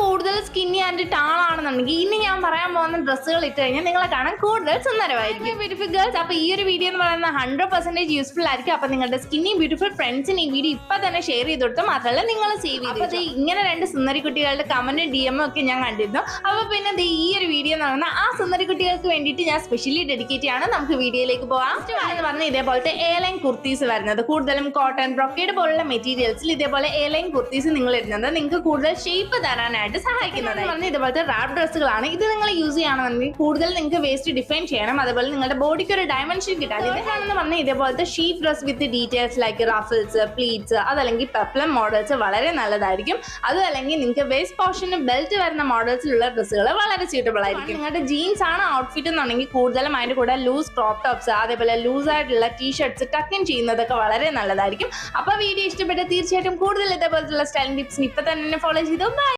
കൂടുതൽ skinny and tall ആണെന്നുണ്ടെങ്കിൽ ഇനി ഞാൻ പറയാൻ പോകുന്ന ഡ്രസ്സുകൾ ഇട്ട് കഴിഞ്ഞാൽ നിങ്ങളെ കാണാൻ കൂടുതൽ സുന്ദരമായിരിക്കും. ബ്യൂട്ടിഫുൾ ഗേൾസ് അപ്പൊ ഈ ഒരു വീഡിയോ എന്ന് പറയുന്നത് ഹൺഡ്രഡ് പെർസെന്റേജ് യൂസ്ഫുൾ ആയിരിക്കും. അപ്പൊ നിങ്ങളുടെ സ്കിന്നി ബ്യൂട്ടിഫുൾ ഫ്രണ്ട്സിന് ഈ വീഡിയോ ഇപ്പൊ തന്നെ ഷെയർ ചെയ്ത് കൊടുത്തു മാത്രമല്ല നിങ്ങൾ സേവ് ചെയ്തു അപ്പൊ ഇങ്ങനെ രണ്ട് സുന്ദരി കുട്ടികളുടെ കമന്റ് ഡി എം ഒക്കെ ഞാൻ കണ്ടിരുന്നു. അപ്പൊ പിന്നെ ഈ ഒരു വീഡിയോ എന്ന് പറയുന്ന ആ സുന്ദരി കുട്ടികൾക്ക് വേണ്ടിയിട്ട് ഞാൻ സ്പെഷ്യലി ഡെഡിക്കേറ്റ് ആണ് നമുക്ക് വീഡിയോയിലേക്ക് പോവാം. എന്ന് പറഞ്ഞാൽ ഇതേപോലത്തെ എയർലൈൻ കുർത്തീസ് വരുന്നത്. കൂടുതലും കോട്ടൺ ബ്രോക്കേഡ് പോലുള്ള മെറ്റീരിയൽസിൽ ഇതേപോലെ എയർലൈൻ കുർത്തീസ് നിങ്ങൾ ഇടുന്നത്. നിങ്ങൾക്ക് കൂടുതൽ ഷേപ്പ് തരാനായിട്ട് സഹായിക്കുന്നത് പറഞ്ഞ ഇതുപോലത്തെ റാപ്പ് ഡ്രസ്സുകളാണ് ഇത് നിങ്ങൾ യൂസ് ചെയ്യുകയാണെന്നുണ്ടെങ്കിൽ കൂടുതൽ നിങ്ങൾക്ക് വേസ്റ്റ് ഡിഫൈൻ ചെയ്യണം. അതുപോലെ നിങ്ങളുടെ ബോഡിക്ക് ഒരു ഡയമെൻഷൻ കിട്ടാൻ ഇതാണെന്ന് പറഞ്ഞാൽ ഇതേപോലത്തെ sheath dress with details like ruffles pleats അതല്ലെങ്കിൽ പെപ്ലം മോഡൽസ് വളരെ നല്ലതായിരിക്കും. അതും അല്ലെങ്കിൽ നിങ്ങൾക്ക് വേസ്റ്റ് പോർഷന് ബെൽറ്റ് വരുന്ന മോഡൽസിലുള്ള ഡ്രസ്സുകൾ വളരെ സ്യൂട്ടബിൾ ആയിരിക്കും. നിങ്ങളുടെ ജീൻസ് ആണ് ഔട്ട്ഫിറ്റ് എന്നുണ്ടെങ്കിൽ കൂടുതലും അതിന്റെ കൂടെ ലൂസ് ക്രോപ്പ് ടോപ്സ് അതേപോലെ ലൂസ് ആയിട്ടുള്ള ടീഷർട്സ് ടക്കിൻ ചെയ്യുന്നതൊക്കെ വളരെ നല്ലതായിരിക്കും. അപ്പൊ വീഡിയോ ഇഷ്ടപ്പെട്ട തീർച്ചയായിട്ടും കൂടുതൽ ഇതേപോലത്തുള്ള സ്റ്റൈലിംഗ് ടിപ്സ് ഇപ്പൊ തന്നെ ഫോളോ ചെയ്തു. ബൈ